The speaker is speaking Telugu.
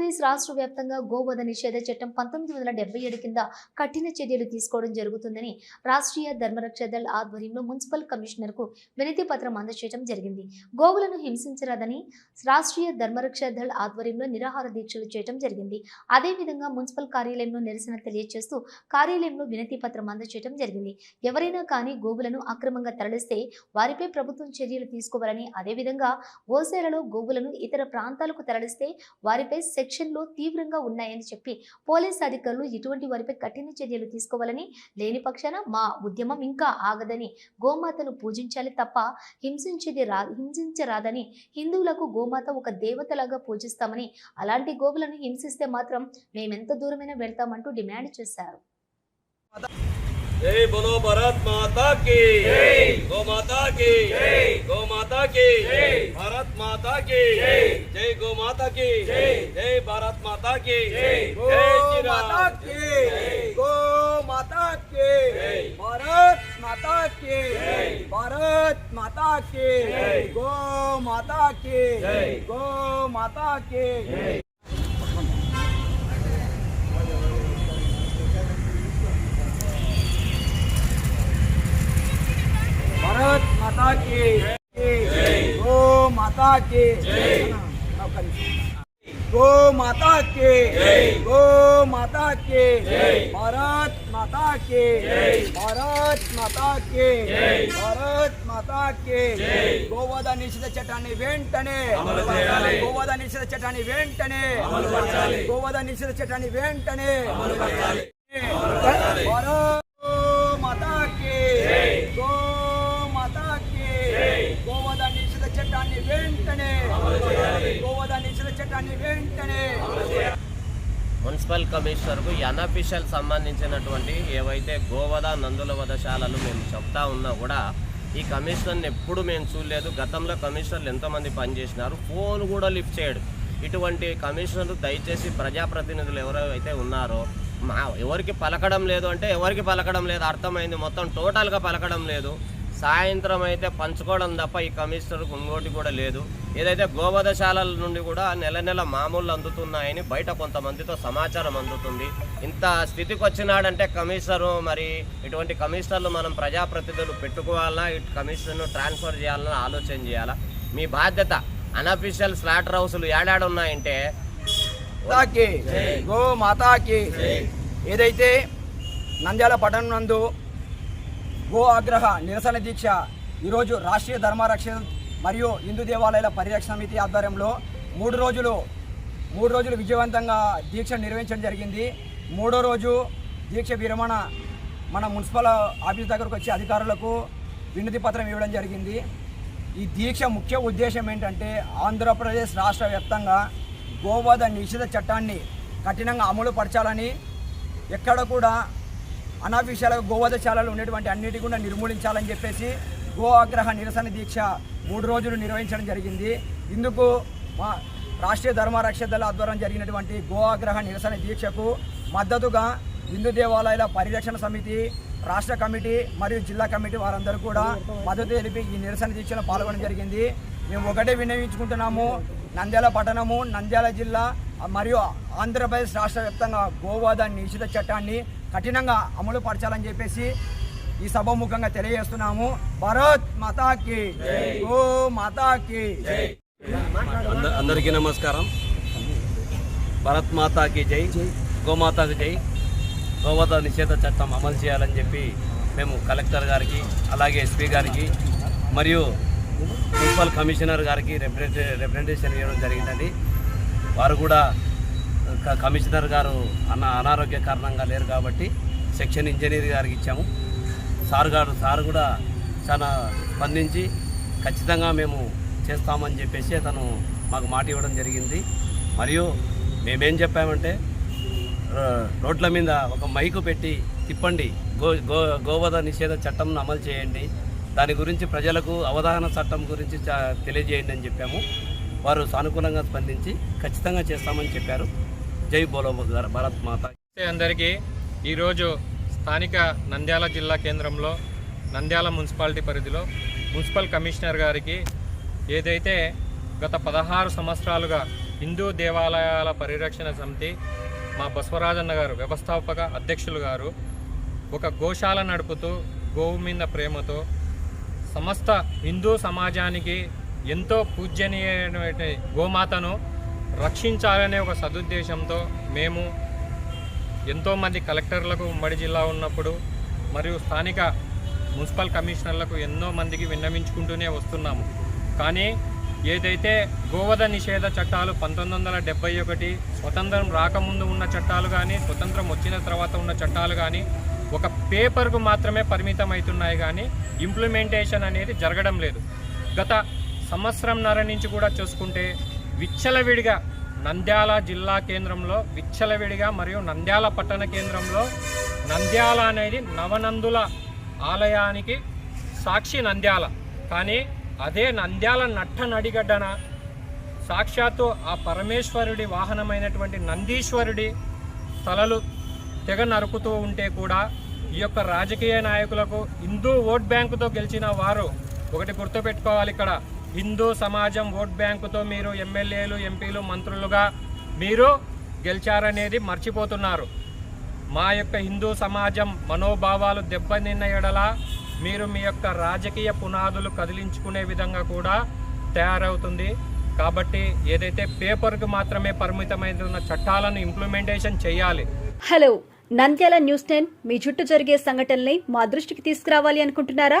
ఆంధ్రప్రదేశ్ రాష్ట్ర వ్యాప్తంగా గోవధ నిషేధ చట్టం పంతొమ్మిది వందల డెబ్బై ఏడు కింద కఠిన చర్యలు తీసుకోవడం జరుగుతుందని రాష్ట్రీయ ధర్మరక్ష దళ్ ఆధ్వర్యంలో మున్సిపల్ కమిషనర్కు వినతి పత్రం అందజేయడం జరిగింది. గోవులను హింసించరాదని రాష్ట్రీయ ధర్మరక్ష దళ్ ఆధ్వర్యంలో నిరాహార దీక్షలు చేయడం జరిగింది. అదేవిధంగా మున్సిపల్ కార్యాలయంలో నిరసన తెలియజేస్తూ కార్యాలయంలో వినతి పత్రం అందజేయడం జరిగింది. ఎవరైనా కానీ గోవులను అక్రమంగా తరలిస్తే వారిపై ప్రభుత్వం చర్యలు తీసుకోవాలని అదేవిధంగా ఓసేలలో గోవులను ఇతర ప్రాంతాలకు తరలిస్తే వారిపై సెక్షన్లో తీవ్రంగా ఉన్నాయని చెప్పి పోలీస్ అధికారులు ఇటువంటి వారిపై కఠిన చర్యలు తీసుకోవాలని లేని పక్షాన మా ఉద్యమం ఇంకా ఆగదని గోమాతను పూజించాలి తప్ప హింసించేది రా హింసించరాదని హిందువులకు గోమాత ఒక దేవతలాగా పూజిస్తామని అలాంటి గోవులను హింసిస్తే మాత్రం మేమెంత దూరమైనా వెళ్తామంటూ డిమాండ్ చేశారు. जय बोलो भारत माता की गौ माता की गौ माता की भारत माता की जय गौ माता की जय भारत माता की गो जय माता की गो माता की भारत माता की भारत माता की गो माता की गो माता की మాతాకి గో మాతాకి గో మాతాకి భారత్ మాతాకి భారత్ మాతాకి భారత్ మాతాకి గోవాద నిషేధ చట్టాన్ని వెంటనే గోవాద నిషేధ చట్టాన్ని వెంటనే గోవాద నిషేధ చట్టాన్ని వెంటనే భారత్ చట్టాన్ని వెంటనే నిషేధ చట్టాన్ని వెంటనే మున్సిపల్ కమిషనర్కు అన్అఫీషియల్ సంబంధించినటువంటి ఏవైతే గోవద నందుల వధశాలలు మేము చెప్తా ఉన్నా కూడా ఈ కమిషనర్ని ఎప్పుడు మేము చూడలేదు. గతంలో కమిషనర్లు ఎంతమంది పనిచేసినారు. ఫోన్ కూడా లిఫ్ట్ చేయడు. ఇటువంటి కమిషనర్లు దయచేసి ప్రజాప్రతినిధులు ఎవరైతే ఉన్నారో మా ఎవరికి పలకడం లేదు అంటే ఎవరికి పలకడం లేదు. అర్థమైంది. మొత్తం టోటల్గా పలకడం లేదు. సాయంత్రం అయితే పంచుకోవడం తప్ప ఈ కమిషనర్కు ఇంకోటి కూడా లేదు. ఏదైతే గోవధశాలల నుండి కూడా నెల నెల మామూలు అందుతున్నాయని బయట కొంతమందితో సమాచారం అందుతుంది. ఇంత స్థితికి వచ్చినాడంటే కమిషనరు మరి ఇటువంటి కమిషనర్లు మనం ప్రజాప్రతినిధులు పెట్టుకోవాలా? ఇటు కమిషనర్ను ట్రాన్స్ఫర్ చేయాలని ఆలోచన చేయాలా? మీ బాధ్యత అనఫీషియల్ స్లాటర్ హౌస్లు ఏడాడు ఉన్నాయంటే మాతాకి గో మాతాకి. ఏదైతే నంద్యాల పట్టణం నందు గో ఆగ్రహ నిరసన దీక్ష. ఈరోజు రాష్ట్రీయ ధర్మరక్షణ మరియు హిందూ దేవాలయాల పరిరక్షణ సమితి ఆధ్వర్యంలో మూడు రోజులు మూడు రోజులు విజయవంతంగా దీక్ష నిర్వహించడం జరిగింది. మూడో రోజు దీక్ష విరమణ మన మున్సిపల్ ఆఫీస్ దగ్గరకు వచ్చి అధికారులకు వినతి పత్రం ఇవ్వడం జరిగింది. ఈ దీక్ష ముఖ్య ఉద్దేశం ఏంటంటే ఆంధ్రప్రదేశ్ రాష్ట్ర వ్యాప్తంగా గోవధ నిషేధ చట్టాన్ని కఠినంగా అమలు పరచాలని ఎక్కడ కూడా అనాఫీషియల్ గోవధశాలలు ఉండేటువంటి అన్నిటి కూడా నిర్మూలించాలని చెప్పేసి గో ఆగ్రహ నిరసన దీక్ష మూడు రోజులు నిర్వహించడం జరిగింది. ఇందుకు మా రాష్ట్రీయ ధర్మరక్ష దళ ఆధ్వర్యం జరిగినటువంటి గో ఆగ్రహ నిరసన దీక్షకు మద్దతుగా హిందూ దేవాలయాల పరిరక్షణ సమితి రాష్ట్ర కమిటీ మరియు జిల్లా కమిటీ వారందరూ కూడా మద్దతు తెలిపి ఈ నిరసన దీక్షలో పాల్గొనడం జరిగింది. మేము ఒకటే వినియోగించుకుంటున్నాము నంద్యాల పట్టణము నంద్యాల జిల్లా మరియు ఆంధ్రప్రదేశ్ రాష్ట్ర వ్యాప్తంగా గోవాద నిషేధ చట్టాన్ని కఠినంగా అమలు పరచాలని చెప్పేసి ఈ సభాముఖంగా తెలియజేస్తున్నాము. భారత్ మాతాకి గో మాతాకి అంద- అందరికీ నమస్కారం. భరత్ మాతాకి జై. గోమాతాకి జై. గోమాత నిషేధ చట్టం అమలు చేయాలని చెప్పి మేము కలెక్టర్ గారికి అలాగే ఎస్పీ గారికి మరియు మున్సిపల్ కమిషనర్ గారికి రిప్రజెంటే రిప్రజెంటేషన్ ఇవ్వడం జరిగిందండి. వారు కూడా కమిషనర్ గారు అన్న అనారోగ్య కారణంగా లేరు కాబట్టి సెక్షన్ ఇంజనీర్ గారికి ఇచ్చాము. సార్ గారు సార్ కూడా చాలా స్పందించి ఖచ్చితంగా మేము చేస్తామని చెప్పేసి అతను మాకు మాట ఇవ్వడం జరిగింది. మరియు మేమేం చెప్పామంటే రోడ్ల మీద ఒక మైకు పెట్టి తిప్పండి. గో గో గోవధ నిషేధ చట్టంను అమలు చేయండి. దాని గురించి ప్రజలకు అవగాహన చట్టం గురించి చా- తెలియజేయండి అని చెప్పాము. వారు సానుకూలంగా స్పందించి ఖచ్చితంగా చేస్తామని చెప్పారు. జై బోలో భారత్ మాత అందరికీ. ఈరోజు స్థానిక నంద్యాల జిల్లా కేంద్రంలో నంద్యాల మున్సిపాలిటీ పరిధిలో మున్సిపల్ కమిషనర్ గారికి ఏదైతే గత పదహారు సంవత్సరాలుగా హిందూ దేవాలయాల పరిరక్షణ సమితి మా బసవరాజన్న గారు వ్యవస్థాపక అధ్యక్షులు గారు ఒక గోశాల నడుపుతూ గోవు మీద ప్రేమతో సమస్త హిందూ సమాజానికి ఎంతో పూజ్యనీయమైన గోమాతను రక్షించాలనే ఒక సదుద్దేశంతో మేము ఎంతోమంది కలెక్టర్లకు ఉమ్మడి జిల్లా ఉన్నప్పుడు మరియు స్థానిక మున్సిపల్ కమిషనర్లకు ఎన్నో మందికి విన్నవించుకుంటూనే వస్తున్నాము. కానీ ఏదైతే గోవధ నిషేధ చట్టాలు పంతొమ్మిది వందల డెబ్బై ఒకటి స్వతంత్రం రాకముందు ఉన్న చట్టాలు కానీ స్వతంత్రం వచ్చిన తర్వాత ఉన్న చట్టాలు కానీ ఒక పేపర్కు మాత్రమే పరిమితం అవుతున్నాయి కానీ ఇంప్లిమెంటేషన్ అనేది జరగడం లేదు. గత సంవత్సరంన్నర నుంచి కూడా చూసుకుంటే విచ్చలవిడిగా నంద్యాల జిల్లా కేంద్రంలో విచ్చలవిడిగా మరియు నంద్యాల పట్టణ కేంద్రంలో నంద్యాల అనేది నవనందుల ఆలయానికి సాక్షి నంద్యాల. కానీ అదే నంద్యాల నట్ట నడిగడ్డన సాక్షాత్తు ఆ పరమేశ్వరుడి వాహనమైనటువంటి నందీశ్వరుడి తలలు తెగ నరుకుతూ ఉంటే కూడా ఈ యొక్క రాజకీయ నాయకులకు హిందూ ఓట్ బ్యాంకుతో గెలిచిన వారు ఒకటి గుర్తుపెట్టుకోవాలి ఇక్కడ. హిందూ సమాజం ఓట్ బ్యాంకుతో మీరు ఎమ్మెల్యేలు ఎంపీలు మంత్రులుగా మీరు గెలిచారనేది మర్చిపోతున్నారు. మా యొక్క హిందూ సమాజం మనోభావాలు దెబ్బతిన్న ఎడల మీరు మీ యొక్క రాజకీయ పునాదులు కదిలించుకునే విధంగా కూడా తయారవుతుంది. కాబట్టి ఏదైతే పేపర్కు మాత్రమే పరిమితమైన చట్టాలను ఇంప్లిమెంటేషన్ చేయాలి. హలో నంద్యాల న్యూస్ టెన్ మీ చుట్టూ జరిగే సంఘటనల్ని మా దృష్టికి తీసుకురావాలి అనుకుంటున్నారా?